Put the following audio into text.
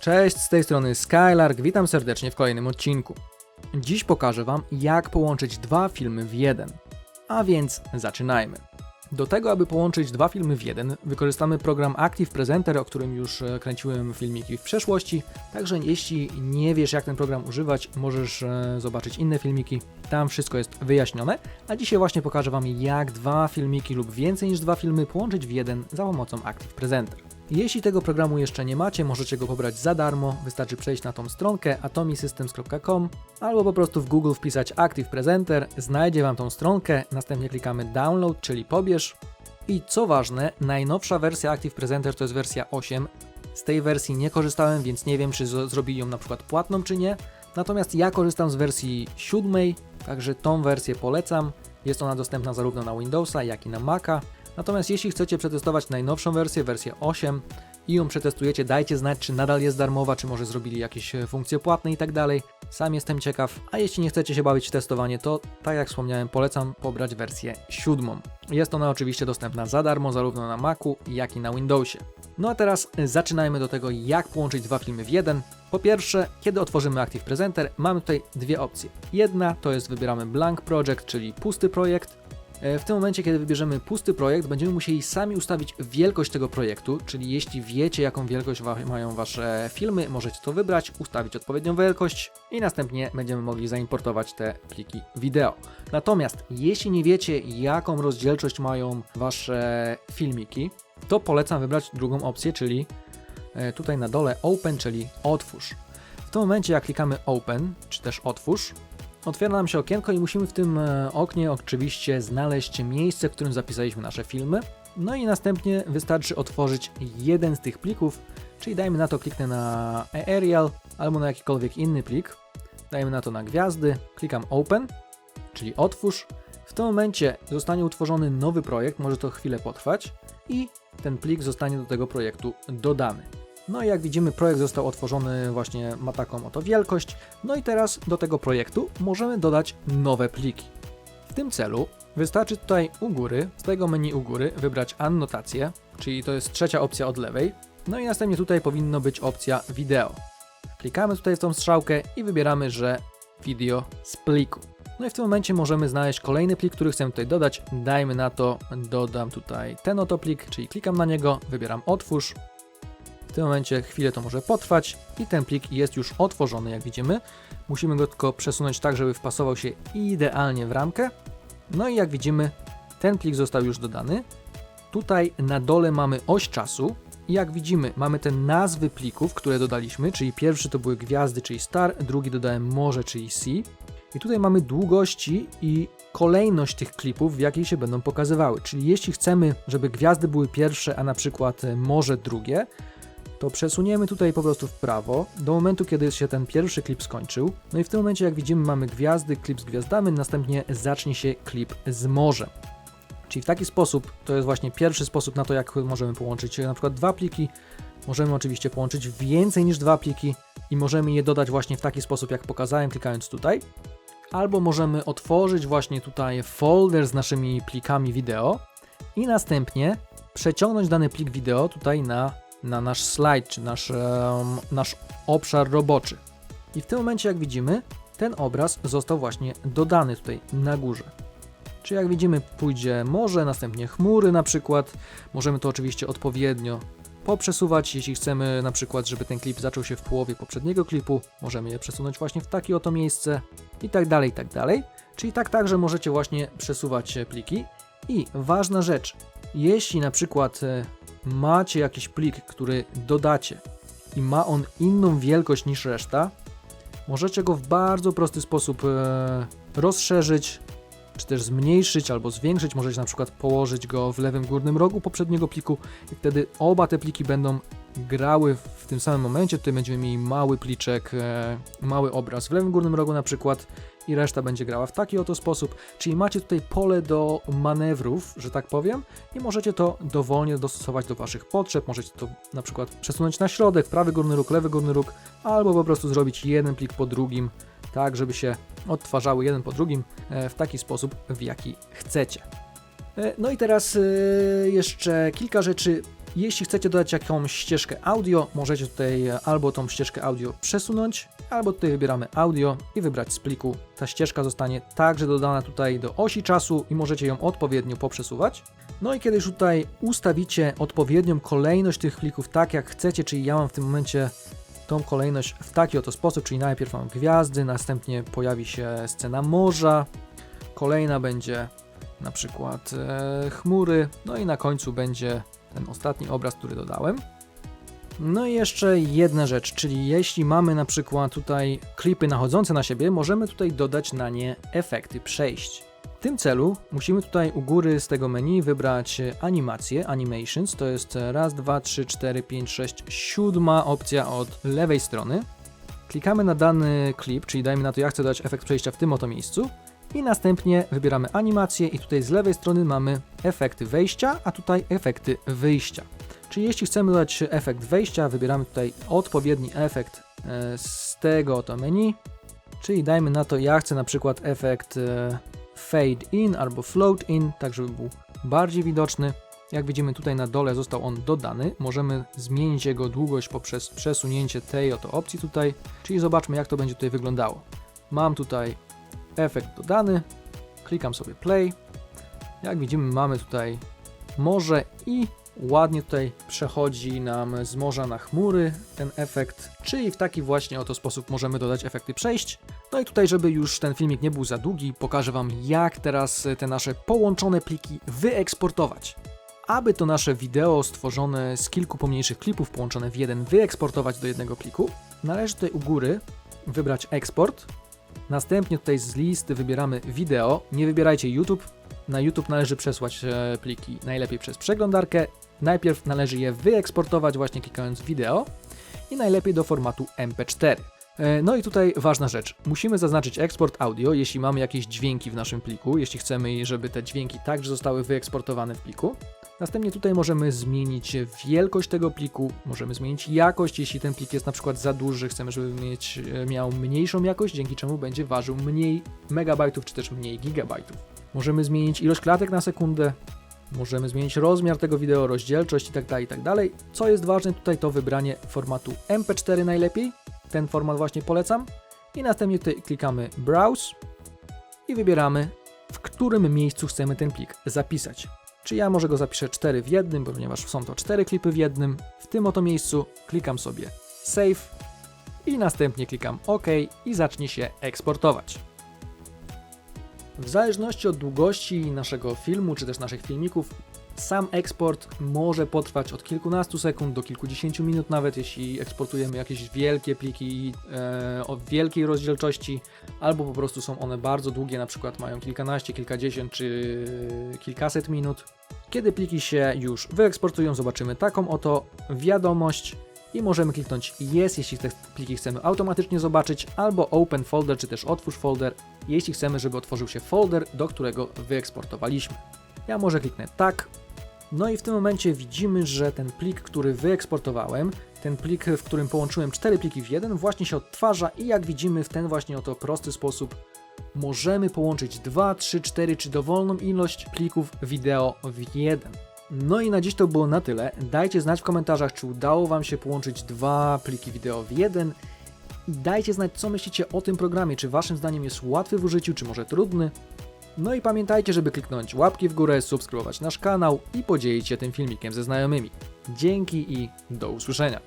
Cześć, z tej strony Skylark, witam serdecznie w kolejnym odcinku. Dziś pokażę Wam, jak połączyć dwa filmy w jeden. A więc zaczynajmy. Do tego, aby połączyć dwa filmy w jeden, wykorzystamy program Active Presenter, o którym już e, kręciłem filmiki w przeszłości. Także jeśli nie wiesz, jak ten program używać, możesz e, zobaczyć inne filmiki. Tam wszystko jest wyjaśnione. A dzisiaj właśnie pokażę Wam, jak dwa filmiki lub więcej niż dwa filmy połączyć w jeden za pomocą Active Presenter. Jeśli tego programu jeszcze nie macie, możecie go pobrać za darmo. Wystarczy przejść na tą stronkę atomisystems.com albo po prostu w Google wpisać Active Presenter, znajdzie Wam tą stronkę, następnie klikamy Download, czyli pobierz. I co ważne, najnowsza wersja Active Presenter to jest wersja 8. Z tej wersji nie korzystałem, więc nie wiem, czy zrobili ją na przykład płatną, czy nie. Natomiast ja korzystam z wersji 7, także tą wersję polecam. Jest ona dostępna zarówno na Windowsa, jak i na Maca. Natomiast jeśli chcecie przetestować najnowszą wersję, wersję 8 i ją przetestujecie, dajcie znać, czy nadal jest darmowa, czy może zrobili jakieś e, funkcje płatne i tak dalej. Sam jestem ciekaw. A jeśli nie chcecie się bawić w testowanie, to tak jak wspomniałem, polecam pobrać wersję 7. Jest ona oczywiście dostępna za darmo, zarówno na Macu, jak i na Windowsie. No a teraz e, zaczynajmy do tego, jak połączyć dwa filmy w jeden. Po pierwsze, kiedy otworzymy Active Presenter, mamy tutaj dwie opcje. Jedna to jest wybieramy Blank Project, czyli pusty projekt, W tym momencie, kiedy wybierzemy pusty projekt, będziemy musieli sami ustawić wielkość tego projektu, czyli jeśli wiecie, jaką wielkość mają Wasze filmy, możecie to wybrać, ustawić odpowiednią wielkość i następnie będziemy mogli zaimportować te pliki wideo. Natomiast jeśli nie wiecie, jaką rozdzielczość mają Wasze filmiki, to polecam wybrać drugą opcję, czyli e, tutaj na dole Open, czyli Otwórz. W tym momencie, jak klikamy Open, czy też Otwórz, Otwiera nam się okienko i musimy w tym e, oknie oczywiście znaleźć miejsce, w którym zapisaliśmy nasze filmy. No i następnie wystarczy otworzyć jeden z tych plików, czyli dajmy na to kliknę na Aerial albo na jakikolwiek inny plik. Dajmy na to na gwiazdy, klikam Open, czyli otwórz. W tym momencie zostanie utworzony nowy projekt, może to chwilę potrwać i ten plik zostanie do tego projektu dodany. No i jak widzimy, projekt został otworzony, właśnie ma taką oto wielkość. No i teraz do tego projektu możemy dodać nowe pliki. W tym celu wystarczy tutaj u góry, z tego menu u góry, wybrać annotację, czyli to jest trzecia opcja od lewej. No i następnie tutaj powinno być opcja wideo. Klikamy tutaj w tą strzałkę i wybieramy, że video z pliku. No i w tym momencie możemy znaleźć kolejny plik, który chcemy tutaj dodać. Dajmy na to, dodam tutaj ten oto plik, czyli klikam na niego, wybieram otwórz, w tym momencie chwilę to może potrwać i ten plik jest już otworzony, jak widzimy. Musimy go tylko przesunąć tak, żeby wpasował się idealnie w ramkę. No i jak widzimy, ten plik został już dodany. Tutaj na dole mamy oś czasu. I jak widzimy, mamy te nazwy plików, które dodaliśmy, czyli pierwszy to były gwiazdy, czyli star, drugi dodałem morze, czyli sea. I tutaj mamy długości i kolejność tych klipów, w jakiej się będą pokazywały. Czyli jeśli chcemy, żeby gwiazdy były pierwsze, a na przykład morze drugie, to przesuniemy tutaj po prostu w prawo do momentu, kiedy się ten pierwszy klip skończył. No i w tym momencie, jak widzimy, mamy gwiazdy, klip z gwiazdami, następnie zacznie się klip z morzem. Czyli w taki sposób, to jest właśnie pierwszy sposób na to, jak możemy połączyć na przykład dwa pliki. Możemy oczywiście połączyć więcej niż dwa pliki i możemy je dodać właśnie w taki sposób, jak pokazałem, klikając tutaj. Albo możemy otworzyć właśnie tutaj folder z naszymi plikami wideo i następnie przeciągnąć dany plik wideo tutaj na na nasz slajd, czy nasz, em, nasz obszar roboczy. I w tym momencie, jak widzimy, ten obraz został właśnie dodany tutaj na górze. Czy jak widzimy, pójdzie morze, następnie chmury na przykład. Możemy to oczywiście odpowiednio poprzesuwać, jeśli chcemy na przykład, żeby ten klip zaczął się w połowie poprzedniego klipu, możemy je przesunąć właśnie w takie oto miejsce i tak dalej, i tak dalej. Czyli tak także możecie właśnie przesuwać pliki. I ważna rzecz, jeśli na przykład e, macie jakiś plik, który dodacie i ma on inną wielkość niż reszta, możecie go w bardzo prosty sposób e, rozszerzyć, czy też zmniejszyć albo zwiększyć. Możecie na przykład położyć go w lewym górnym rogu poprzedniego pliku i wtedy oba te pliki będą grały w tym samym momencie. Tutaj będziemy mieli mały pliczek, e, mały obraz w lewym górnym rogu na przykład i reszta będzie grała w taki oto sposób. Czyli macie tutaj pole do manewrów, że tak powiem, i możecie to dowolnie dostosować do Waszych potrzeb. Możecie to na przykład przesunąć na środek, prawy górny róg, lewy górny róg, albo po prostu zrobić jeden plik po drugim, tak żeby się odtwarzały jeden po drugim e, w taki sposób, w jaki chcecie. E, No i teraz e, jeszcze kilka rzeczy Jeśli chcecie dodać jakąś ścieżkę audio, możecie tutaj e, albo tą ścieżkę audio przesunąć, albo tutaj wybieramy audio i wybrać z pliku. Ta ścieżka zostanie także dodana tutaj do osi czasu i możecie ją odpowiednio poprzesuwać. No i kiedy już tutaj ustawicie odpowiednią kolejność tych plików tak jak chcecie, czyli ja mam w tym momencie tą kolejność w taki oto sposób, czyli najpierw mam gwiazdy, następnie pojawi się scena morza, kolejna będzie na przykład e, chmury, no i na końcu będzie ten ostatni obraz, który dodałem. No i jeszcze jedna rzecz, czyli jeśli mamy na przykład tutaj klipy nachodzące na siebie, możemy tutaj dodać na nie efekty przejść. W tym celu musimy tutaj u góry z tego menu wybrać animacje, animations, to jest raz, dwa, trzy, cztery, pięć, sześć, siódma opcja od lewej strony. Klikamy na dany klip, czyli dajmy na to ja chcę dać efekt przejścia w tym oto miejscu i następnie wybieramy animację i tutaj z lewej strony mamy efekty wejścia, a tutaj efekty wyjścia. Czyli jeśli chcemy dodać efekt wejścia, wybieramy tutaj odpowiedni efekt e, z tego oto menu, czyli dajmy na to ja chcę na przykład efekt e, fade in albo float in, tak żeby był bardziej widoczny. Jak widzimy tutaj na dole został on dodany. Możemy zmienić jego długość poprzez przesunięcie tej oto opcji tutaj, czyli zobaczmy jak to będzie tutaj wyglądało. Mam tutaj efekt dodany, klikam sobie play. Jak widzimy mamy tutaj morze i ładnie tutaj przechodzi nam z morza na chmury ten efekt, czyli w taki właśnie oto sposób możemy dodać efekty przejść. No i tutaj, żeby już ten filmik nie był za długi, pokażę Wam jak teraz te nasze połączone pliki wyeksportować. Aby to nasze wideo stworzone z kilku pomniejszych klipów połączone w jeden wyeksportować do jednego pliku, należy tutaj u góry wybrać eksport, Następnie tutaj z listy wybieramy wideo. Nie wybierajcie YouTube. Na YouTube należy przesłać e, pliki najlepiej przez przeglądarkę. Najpierw należy je wyeksportować właśnie klikając wideo i najlepiej do formatu MP4. E, No i tutaj ważna rzecz. Musimy zaznaczyć eksport audio, jeśli mamy jakieś dźwięki w naszym pliku, jeśli chcemy, żeby te dźwięki także zostały wyeksportowane w pliku. Następnie tutaj możemy zmienić wielkość tego pliku, możemy zmienić jakość, jeśli ten plik jest na przykład za duży, chcemy, żeby mieć, e, miał mniejszą jakość, dzięki czemu będzie ważył mniej megabajtów czy też mniej gigabajtów. Możemy zmienić ilość klatek na sekundę, możemy zmienić rozmiar tego wideo, rozdzielczość itd., itd. Co jest ważne tutaj to wybranie formatu MP4 najlepiej, ten format właśnie polecam i następnie tutaj klikamy Browse i wybieramy w którym miejscu chcemy ten plik zapisać. Czy ja może go zapiszę 4 w jednym, ponieważ są to 4 klipy w jednym. W tym oto miejscu klikam sobie Save i następnie klikam OK i zacznie się eksportować. W zależności od długości naszego filmu czy też naszych filmików, sam eksport może potrwać od kilkunastu sekund do kilkudziesięciu minut, nawet jeśli eksportujemy jakieś wielkie pliki e, o wielkiej rozdzielczości, albo po prostu są one bardzo długie, na przykład mają kilkanaście, kilkadziesiąt czy kilkaset minut. Kiedy pliki się już wyeksportują, zobaczymy taką oto wiadomość i możemy kliknąć Yes, jeśli te pliki chcemy automatycznie zobaczyć, albo Open Folder, czy też Otwórz Folder, jeśli chcemy, żeby otworzył się folder, do którego wyeksportowaliśmy. Ja może kliknę tak. No i w tym momencie widzimy, że ten plik, który wyeksportowałem, ten plik, w którym połączyłem cztery pliki w jeden, właśnie się odtwarza i jak widzimy w ten właśnie oto prosty sposób możemy połączyć 2, 3, 4 czy dowolną ilość plików wideo w jeden. No i na dziś to było na tyle. Dajcie znać w komentarzach, czy udało Wam się połączyć dwa pliki wideo w jeden. I dajcie znać, co myślicie o tym programie. Czy Waszym zdaniem jest łatwy w użyciu, czy może trudny? No i pamiętajcie, żeby kliknąć łapki w górę, subskrybować nasz kanał i podzielić się tym filmikiem ze znajomymi. Dzięki i do usłyszenia.